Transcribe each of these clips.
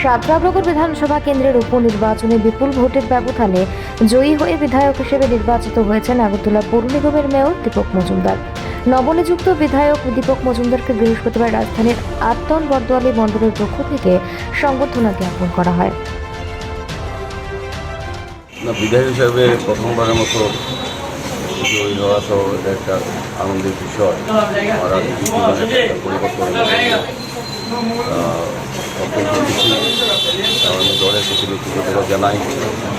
সাতরাবনগর বিধানসভা কেন্দ্রের উপনির্বাচনে বিপুল ভোটের ব্যবধানে জয়ী হয়ে বিধায়ক হিসেবে নির্বাচিত হয়েছেন আগরতলা পৌর নিগমের মেয়র দীপক মজুমদার। নবনিযুক্ত বিধায়ক দীপক মজুমদারকে বৃহস্পতিবার রাজধানীর আটটন বর্দোয়ালি মণ্ডলের পক্ষ থেকে সংবর্ধনা জ্ঞাপন করা হয়। বিধায়ক হিসাবে প্রথমবারের মতো জয়ী হওয়া তো একটা আনন্দের বিষয়। আমার পরিবর্তন অত্যন্ত খুশি কারণ দলের প্রতি কৃতজ্ঞতা জানাই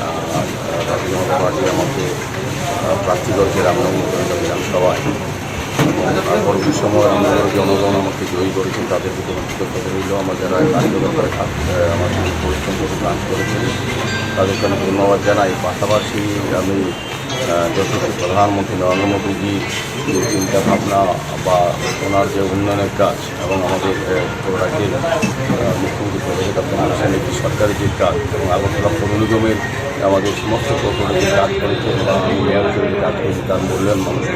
আর জাতীয় জনতা পার্টি আমাকে প্রার্থী করেছে রামনগর বিধানসভায় পরবর্তী সময় আমাদের জনগণ আমাকে জয়ী করেছেন তাদের প্রতি আমার কৃতজ্ঞতা রইল আমার যারা কার্যকর্তারা কাজ আমার পরিশ্রম করে কাজ করেছেন তাদেরকে আমি ধন্যবাদ জানাই পাশাপাশি আমি যথেষ্ট প্রধানমন্ত্রী নরেন্দ্র মোদীজি যে চিন্তা ভাবনা বা ওনার যে উন্নয়নের কাজ এবং আমাদের রাজ্যের প্রফেসর ডক্টর সরকারের যে কাজ এবং আগরতলা পৌর নিগমের আমাদের সমস্ত যে কাজ করেছে মেয়র হিসেবে কাজ করেছে তার মূল্যায়ন মানুষের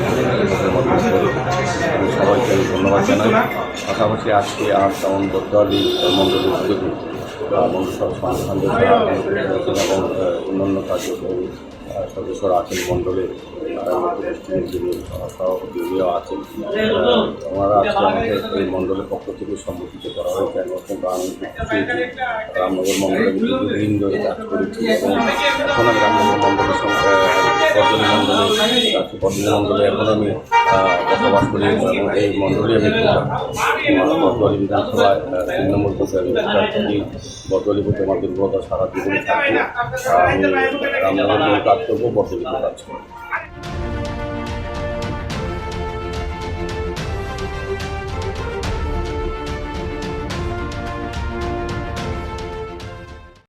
আমি সবাইকে ধন্যবাদ জানাই। পাশাপাশি আজকে আর তেমন বদলি মন্ডলের উদ্যোগে সংস্থান এবং অন্যান্য কার্যক্রমী আহ, সদস্যরা আছেন মণ্ডলে সভাপতি আছেন ওনারা আজকে এই মণ্ডলের পক্ষ থেকে সম্বোধিত করা হয়েছে হয়েছি। রামনগর মণ্ডলে দীর্ঘদিন ধরে কাজ করেছি এবং এখন আমি রামনগর মণ্ডলের সঙ্গে বদলি মণ্ডলে মণ্ডলে এখন আমি বসবাস করি এবং এই মণ্ডলী আমি বদলি বিধানসভায় তৃণমূল আমি থাকি। বদলি প্রতি আমার দুর্বলতা সারা জীবনে থাকবে। আমি রামনগর কাজ করব বদলিতে কাজ করব।